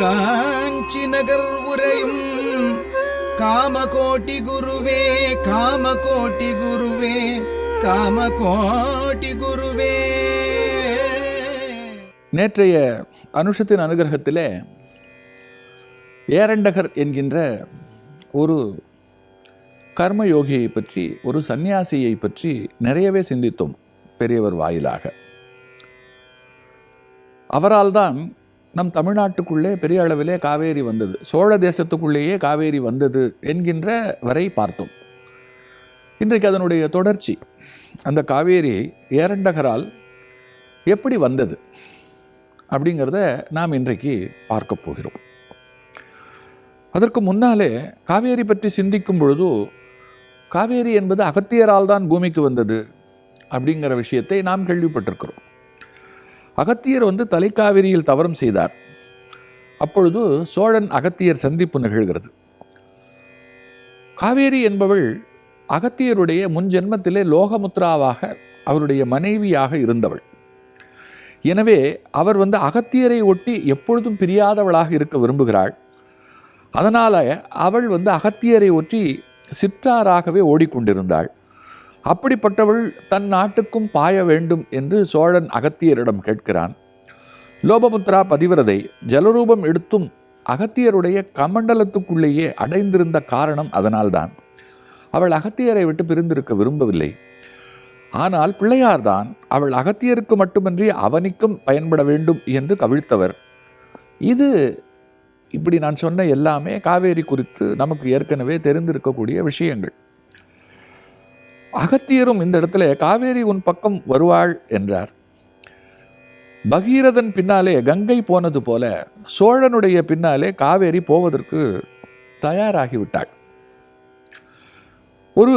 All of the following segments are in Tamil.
காஞ்சி நகர் உரையும் காமகோட்டி குருவே காமகோட்டி குருவே காமகோட்டி குருவே. நேற்றைய அனுஷத்தின் அனுகிரகத்திலே ஏரண்டகர் என்கின்ற ஒரு கர்மயோகியை பற்றி ஒரு சந்நியாசியை பற்றி நிறையவே சிந்தித்தோம் பெரியவர் வாயிலாக. அவரால் தான் நம் தமிழ்நாட்டுக்குள்ளே பெரிய அளவிலே காவேரி வந்தது. சோழ தேசத்துக்குள்ளேயே காவேரி வந்தது என்கின்ற வரை பார்த்தோம். இன்றைக்கு அதனுடைய தொடர்ச்சி அந்த காவேரி ஏரண்டகரால் எப்படி வந்தது அப்படிங்கிறத நாம் இன்றைக்கு பார்க்க போகிறோம். அதற்கு முன்னாலே காவேரி பற்றி சிந்திக்கும் பொழுது காவேரி என்பது அகத்தியரால் தான் பூமிக்கு வந்தது அப்படிங்கிற விஷயத்தை நாம் கேள்விப்பட்டிருக்கிறோம். அகத்தியர் வந்து தலைக்காவிரியில் தவறம் செய்தார். அப்பொழுது சோழன் அகத்தியர் சந்திப்பு நிகழ்கிறது. காவேரி என்பவள் அகத்தியருடைய முன் ஜென்மத்திலே லோகமுத்ராவாக அவருடைய மனைவியாக இருந்தவள். எனவே அவர் வந்து அகத்தியரை ஒட்டி எப்பொழுதும் பிரியாதவளாக இருக்க விரும்புகிறாள். அதனால் அவள் வந்து அகத்தியரை ஒட்டி சிற்றாராகவே ஓடிக்கொண்டிருந்தாள். அப்படிப்பட்டவள் தன் நாட்டுக்கும் பாய வேண்டும் என்று சோழன் அகத்தியரிடம் கேட்கிறான். லோபமுத்ரா பதிவிரதை ஜலரூபம் எடுத்தும் அகத்தியருடைய கமண்டலத்துக்குள்ளேயே அடைந்திருந்த காரணம் அதனால்தான். அவள் அகத்தியரை விட்டு பிரிந்திருக்க விரும்பவில்லை. ஆனால் பிள்ளையார்தான் அவள் அகத்தியருக்கு மட்டுமன்றி அவனிக்கும் பயன்பட வேண்டும் என்று கவிழ்த்தவர். இது இப்படி நான் சொன்ன எல்லாமே காவேரி குறித்து நமக்கு ஏற்கனவே தெரிந்திருக்கக்கூடிய விஷயங்கள். அகத்தியரும் இந்த இடத்துல காவேரி உன் பக்கம் வருவாள் என்றார். பகீரதன் பின்னாலே கங்கை போனது போல சோழனுடைய பின்னாலே காவேரி போவதற்கு தயாராகிவிட்டாள். ஒரு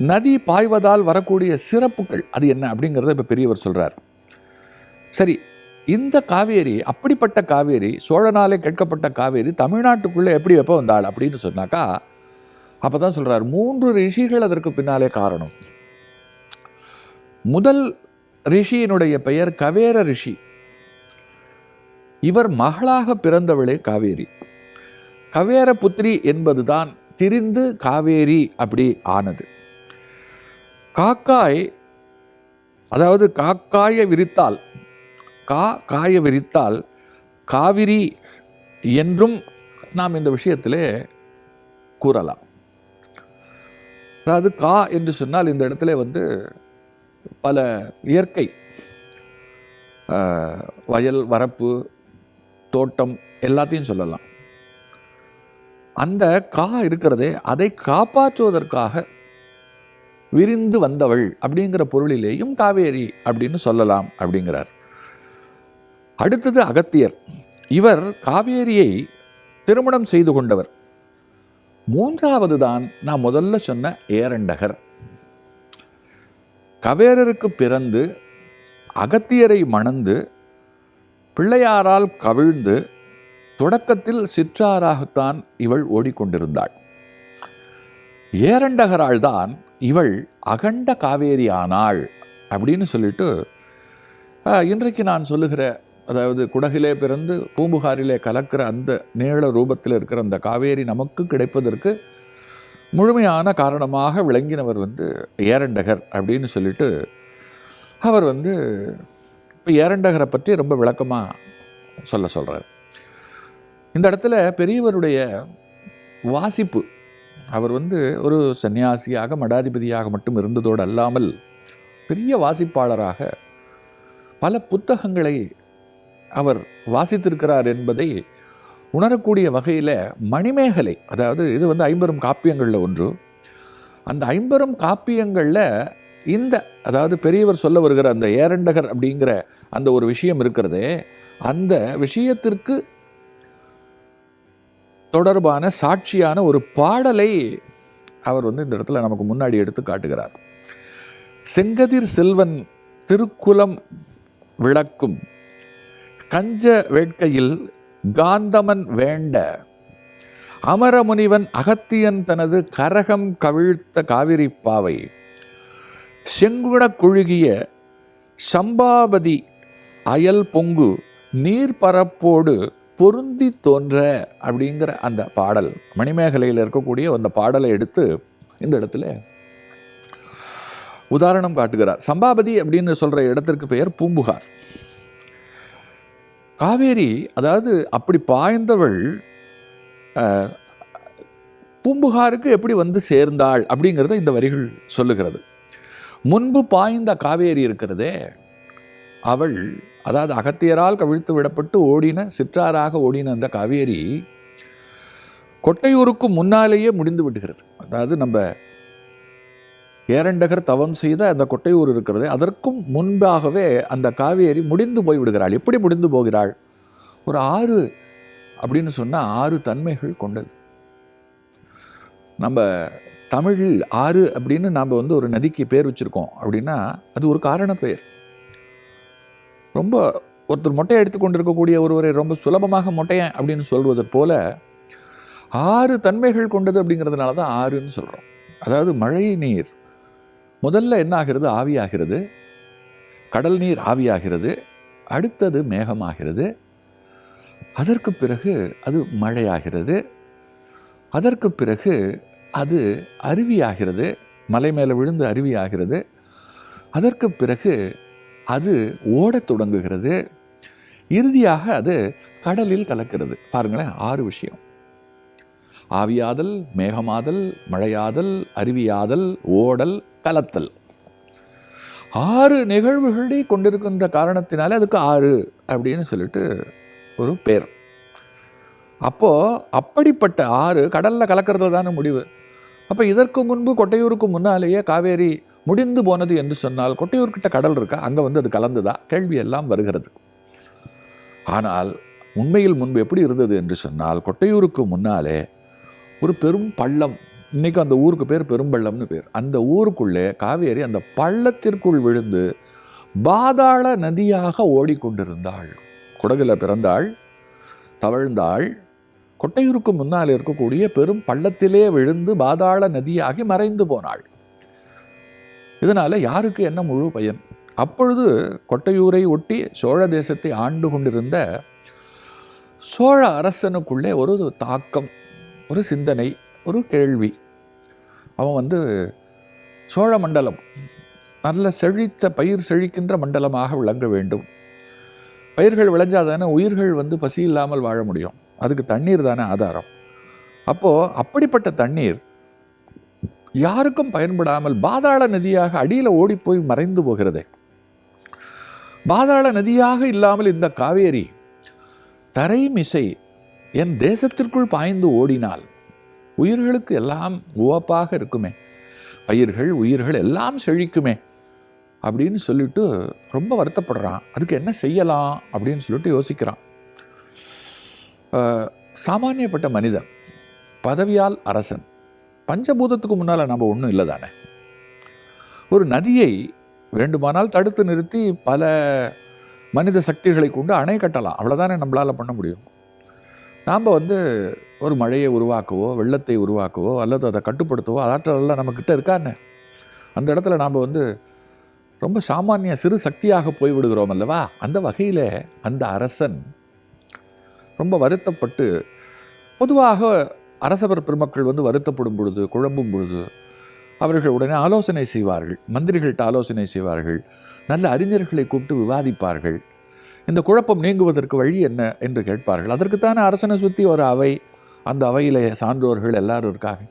நதி பாய்வதால் வரக்கூடிய சிறப்புகள் அது என்ன அப்படிங்கிறத இப்போ பெரியவர் சொல்கிறார் சரி இந்த காவேரி அப்படிப்பட்ட காவேரி சோழனாலே கேட்கப்பட்ட காவேரி தமிழ்நாட்டுக்குள்ளே எப்படி எப்போ வந்தாள் அப்படின்னு சொன்னாக்கா அப்போ தான் சொல்கிறார் மூன்று ரிஷிகள் அதற்கு பின்னாலே காரணம். முதல் ரிஷியினுடைய பெயர் கவேர ரிஷி. இவர் மகளாக பிறந்தவளே காவேரி. கவேர புத்திரி என்பதுதான் திரிந்து காவேரி அப்படி ஆனது. காக்காய் அதாவது காக்காய விரித்தால் கா காய விரித்தால் காவிரி என்றும் நாம் இந்த விஷயத்திலே கூறலாம். அதாவது கா என்று சொன்னால் இந்த இடத்துல வந்து பல இயற்கை வயல் வரப்பு தோட்டம் எல்லாத்தையும் சொல்லலாம். அந்த கா இருக்கிறதே அதை காப்பாற்றுவதற்காக விரிந்து வந்தவள் அப்படிங்கிற பொருளிலேயும் காவேரி அப்படின்னு சொல்லலாம் அப்படிங்கிறார். அடுத்தது அகத்தியர். இவர் காவேரியை திருமணம் செய்து கொண்டவர். மூன்றாவது தான் நான் முதல்ல சொன்ன ஏரண்டகர். கவேரருக்கு பிறந்து அகத்தியரை மணந்து பிள்ளையாரால் கவிழ்ந்து தொடக்கத்தில் சிற்றாராகத்தான் இவள் ஓடிக்கொண்டிருந்தாள். ஏரண்டகரால் தான் இவள் அகண்ட காவேரி ஆனாள் அப்படின்னு சொல்லிட்டு இன்றைக்கு நான் சொல்லுகிற அதாவது குடகிலே பிறந்து பூம்புகாரிலே கலக்கிற அந்த நீள ரூபத்தில் இருக்கிற அந்த காவேரி நமக்கு கிடைப்பதற்கு முழுமையான காரணமாக விளங்கினவர் வந்து ஏரண்டகர் அப்படின்னு சொல்லிட்டு அவர் வந்து இப்போ ஏரண்டகரை பற்றி ரொம்ப விளக்கமாக சொல்ல சொல்கிறார் இந்த இடத்துல பெரியவருடைய வாசிப்பு அவர் வந்து ஒரு சன்னியாசியாக மடாதிபதியாக மட்டும் இருந்ததோடு அல்லாமல் பெரிய வாசிப்பாளராக பல புத்தகங்களை அவர் வாசித்திருக்கிறார் என்பதை உணரக்கூடிய வகையில் மணிமேகலை அதாவது இது வந்து ஐம்பெரும் காப்பியங்களில் ஒன்று. அந்த ஐம்பெரும் காப்பியங்களில் இந்த அதாவது பெரியவர் சொல்ல வருகிற அந்த ஏரண்டகர் அப்படிங்கிற அந்த ஒரு விஷயம் இருக்கிறதே அந்த விஷயத்திற்கு தொடர்பான சாட்சியான ஒரு பாடலை அவர் வந்து இந்த இடத்துல நமக்கு முன்னாடி எடுத்து காட்டுகிறார். செங்கதிர் செல்வன் திருக்குலம் விளக்கும் கஞ்ச வேட்கையில் காந்தமன் வேண்ட அமரமுனிவன் அகத்தியன் தனது கரகம் கவிழ்த்த காவிரி பாவை. செங்குண குழுகிய சம்பாபதி அயல் பொங்கு நீர்பரப்போடு பொருந்தி தோன்ற அப்படிங்கிற அந்த பாடல். மணிமேகலையில் இருக்கக்கூடிய அந்த பாடலை எடுத்து இந்த இடத்துல உதாரணம் காட்டுகிறார். சம்பாபதி அப்படின்னு சொல்ற இடத்திற்கு பெயர் பூம்புகார். காவேரி அதாவது அப்படி பாய்ந்தவள் பூம்புகாருக்கு எப்படி வந்து சேர்ந்தாள் அப்படிங்கிறத இந்த வரிகள் சொல்லுகிறது. முன்பு பாய்ந்த காவேரி இருக்கிறதே அவள் அதாவது அகத்தியரால் கவிழ்த்து விடப்பட்டு ஓடின சிற்றாராக ஓடின அந்த காவேரி கொட்டையூருக்கு முன்னாலேயே முடிந்து விடுகிறது. அதாவது நம்ம ஏரண்டகர் தவம் செய்த அந்த கொட்டையூர் இருக்கிறது. அதற்கும் முன்பாகவே அந்த காவேரி முடிந்து போய் விடுகிறாள் எப்படி முடிந்து போகிறாள்? ஒரு ஆறு அப்படின்னு சொன்னால் ஆறு தன்மைகள் கொண்டது. நம்ம தமிழில் ஆறு அப்படின்னு நாம் வந்து ஒரு நதிக்கு பேர் வச்சுருக்கோம் அப்படின்னா அது ஒரு காரண பெயர். ரொம்ப ஒருத்தர் மொட்டையை எடுத்துக்கொண்டு இருக்கக்கூடிய ஒருவரை ரொம்ப சுலபமாக மொட்டையன் அப்படின்னு சொல்வது போல ஆறு தன்மைகள் கொண்டது அப்படிங்கிறதுனால தான் ஆறுன்னு சொல்கிறோம் அதாவது மழை நீர் முதல்ல என்ன ஆகிறது ஆவியாகிறது. கடல் நீர் ஆவியாகிறது. அடுத்தது மேகமாகிறது. அதற்கு பிறகு அது மழையாகிறது. அதற்கு பிறகு அது அருவியாகிறது. மலை மேலே விழுந்து அருவியாகிறது. அதற்கு பிறகு அது ஓடத் தொடங்குகிறது. இறுதியாக அது கடலில் கலக்கிறது. பாருங்களேன் ஆறு விஷயம். ஆவியாதல் மேகமாதல் மழையாதல் அருவியாதல் ஓடல் கலத்தல். ஆறு நிகழ்வுகளை கொண்டிருக்கின்ற காரணத்தினாலே அதுக்கு ஆறு அப்படின்னு சொல்லிட்டு ஒரு பேர். அப்போ அப்படிப்பட்ட ஆறு கடலில் கலக்கிறது தானே முடிவு. அப்போ இதற்கு முன்பு கொட்டையூருக்கு முன்னாலேயே காவேரி முடிந்து போனது என்று சொன்னால் கொட்டையூர்கிட்ட கடல் இருக்கா? அங்கே வந்து அது கலந்துதா? கேள்வி எல்லாம் வருகிறது. ஆனால் உண்மையில் முன்பு எப்படி இருந்தது என்று சொன்னால் கொட்டையூருக்கு முன்னாலே ஒரு பெரும் பள்ளம். இன்னைக்கு அந்த ஊருக்கு பேர் பெரும்பள்ளம்னு பேர். அந்த ஊருக்குள்ளே காவேரி அந்த பள்ளத்திற்குள் விழுந்து பாதாள நதியாக ஓடிக்கொண்டிருந்தாள். குடகுல பிறந்தாள் தவழ்ந்தாள். கொட்டையூருக்கு முன்னால் இருக்கக்கூடிய பெரும் பள்ளத்திலே விழுந்து பாதாள நதியாகி மறைந்து போனாள். இதனால யாருக்கு என்ன முழு பயன்? அப்பொழுது கொட்டையூரை ஒட்டி சோழ தேசத்தை ஆண்டு கொண்டிருந்த சோழ அரசனுக்குள்ளே ஒரு தாக்கம். ஒரு சிந்தனை ஒரு கேள்வி. அவன் வந்து சோழ மண்டலம் நல்ல செழித்த பயிர் செழிக்கின்ற மண்டலமாக விளங்க வேண்டும். பயிர்கள் விளைஞ்சாதானே உயிர்கள் வந்து பசி இல்லாமல் வாழ முடியும். அதுக்கு தண்ணீர் தானே ஆதாரம். அப்போது அப்படிப்பட்ட தண்ணீர் யாருக்கும் பயன்படாமல் பாதாள நதியாக அடியில் ஓடிப்போய் மறைந்து போகிறதே. பாதாள நதியாக இல்லாமல் இந்த காவேரி தரைமிசை என் தேசத்திற்குள் பாய்ந்து ஓடினால் உயிர்களுக்கு எல்லாம் உவப்பாக இருக்குமே. பயிர்கள் உயிர்கள் எல்லாம் செழிக்குமே அப்படின்னு சொல்லிட்டு ரொம்ப வருத்தப்படுறான். அதுக்கு என்ன செய்யலாம் அப்படின்னு சொல்லிட்டு யோசிக்கிறான். சாமானியப்பட்ட மனிதன் பதவியால் அரசன் பஞ்சபூதத்துக்கு முன்னால் நம்ம ஒன்றும் இல்லை தானே. ஒரு நதியை வேண்டுமானால் தடுத்து நிறுத்தி பல மனித சக்திகளை கொண்டு அணை கட்டலாம். அவ்வளோதானே நம்மளால் பண்ண முடியும்? நாம் வந்து ஒரு மழையை உருவாக்கவோ வெள்ளத்தை உருவாக்கவோ அல்லது அதை கட்டுப்படுத்தவோ ஆற்றலெல்லாம் நம்மக்கிட்ட இருக்கான்னு அந்த இடத்துல நாம் வந்து ரொம்ப சாமானிய சிறு சக்தியாக போய்விடுகிறோம் அல்லவா? அந்த வகையில் அந்த அரசன் ரொம்ப வருத்தப்பட்டு பொதுவாக அரசவர் பெருமக்கள் வந்து வருத்தப்படும் பொழுது குழம்பும் பொழுது அவர்கள் உடனே ஆலோசனை செய்வார்கள். மந்திரிகள்கிட்ட ஆலோசனை செய்வார்கள். நல்ல அறிஞர்களை கூப்பிட்டு விவாதிப்பார்கள். இந்த குழப்பம் நீங்குவதற்கு வழி என்ன என்று கேட்பார்கள். அதற்குத்தானே அரசனை சுற்றி ஒரு அவை அந்த அவையில் சான்றோர்கள் எல்லாரும் இருக்காங்க.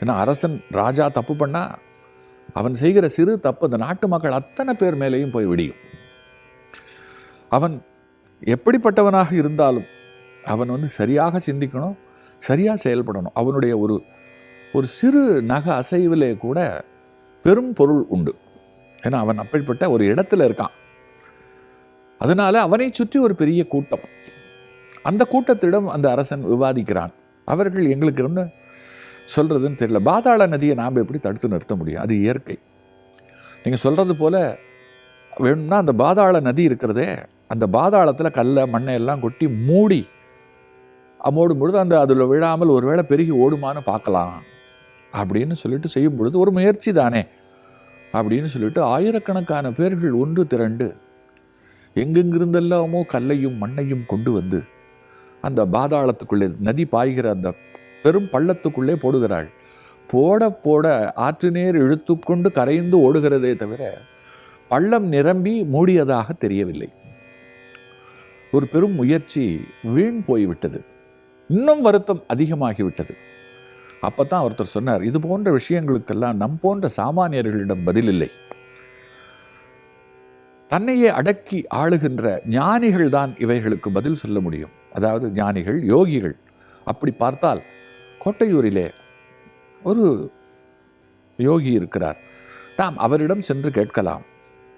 ஏன்னா அரசன் ராஜா தப்பு பண்ணால் அவன் செய்கிற சிறு தப்பு அந்த நாட்டு மக்கள் அத்தனை பேர் மேலேயும் போய் விடியும். அவன் எப்படிப்பட்டவனாக இருந்தாலும் அவன் வந்து சரியாக சிந்திக்கணும் சரியாக செயல்படணும். அவனுடைய ஒரு ஒரு சிறு நக அசைவிலே கூட பெரும் பொருள் உண்டு. ஏன்னா அவன் அப்படிப்பட்ட ஒரு இடத்துல இருக்கான். அதனால அவனை சுற்றி ஒரு பெரிய கூட்டம். அந்த கூட்டத்திடம் அந்த அரசன் விவாதிக்கிறான். அவர்கள் எங்களுக்கு என்ன சொல்கிறதுன்னு தெரியல. பாதாள நதியை நாம் எப்படி தடுத்து நிறுத்த முடியும்? அது இயற்கை. நீங்கள் சொல்கிறது போல வேணும்னா அந்த பாதாள நதி இருக்கிறதே அந்த பாதாளத்தில் கல்லை மண்ணை எல்லாம் கொட்டி மூடி அம்மோடும் பொழுது அந்த அதில் விழாமல் ஒருவேளை பெருகி ஓடுமான்னு பார்க்கலாம். அப்படின்னு சொல்லிட்டு செய்யும் பொழுது ஒரு முயற்சி தானே. அப்படின்னு சொல்லிட்டு ஆயிரக்கணக்கான பேர்கள் ஒன்று திரண்டு எங்கெங்கிருந்தெல்லாமோ கல்லையும் மண்ணையும் கொண்டு வந்து அந்த பாதாளத்துக்குள்ளே நதி பாய்கிற அந்த பெரும் பள்ளத்துக்குள்ளே போடுகிறாள். போட போட ஆற்று நேர் இழுத்துக்கொண்டு கரைந்து ஓடுகிறதே தவிர பள்ளம் நிரம்பி மூடியதாக தெரியவில்லை. ஒரு பெரும் முயற்சி வீண் போய்விட்டது. இன்னும் வருத்தம் அதிகமாகிவிட்டது. அப்போ தான் ஒருத்தர் சொன்னார் இது போன்ற விஷயங்களுக்கெல்லாம் நம் போன்ற சாமானியர்களிடம் பதில் இல்லை. தன்னையே அடக்கி ஆளுகின்ற ஞானிகள் தான் இவைகளுக்கு பதில் சொல்ல முடியும். அதாவது ஞானிகள் யோகிகள். அப்படி பார்த்தால் கோட்டையூரிலே ஒரு யோகி இருக்கிறார். நாம் அவரிடம் சென்று கேட்கலாம்.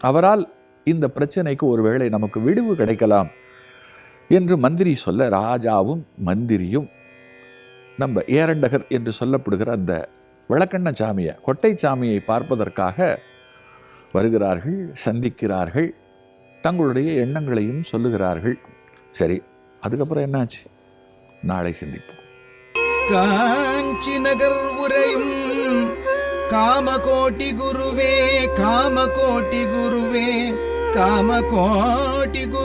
அவரால் இந்த பிரச்சனைக்கு ஒருவேளை நமக்கு விடுவு கிடைக்கலாம் என்று மந்திரி சொல்ல ராஜாவும் மந்திரியும் நம்ம ஏரண்டகர் என்று சொல்லப்படுகிற அந்த விளக்கண்ண சாமியை கொட்டை சாமியை பார்ப்பதற்காக வருகிறார்கள் சந்திக்கிறார்கள் தங்களுடைய எண்ணங்களையும் சொல்லுகிறார்கள். சரி அதுக்கப்புறம் என்னாச்சு? நாளை சந்திப்போம். காஞ்சி நகர் உரையும் காமகோட்டி குருவே காமகோட்டி குருவே காமகோட்டி குரு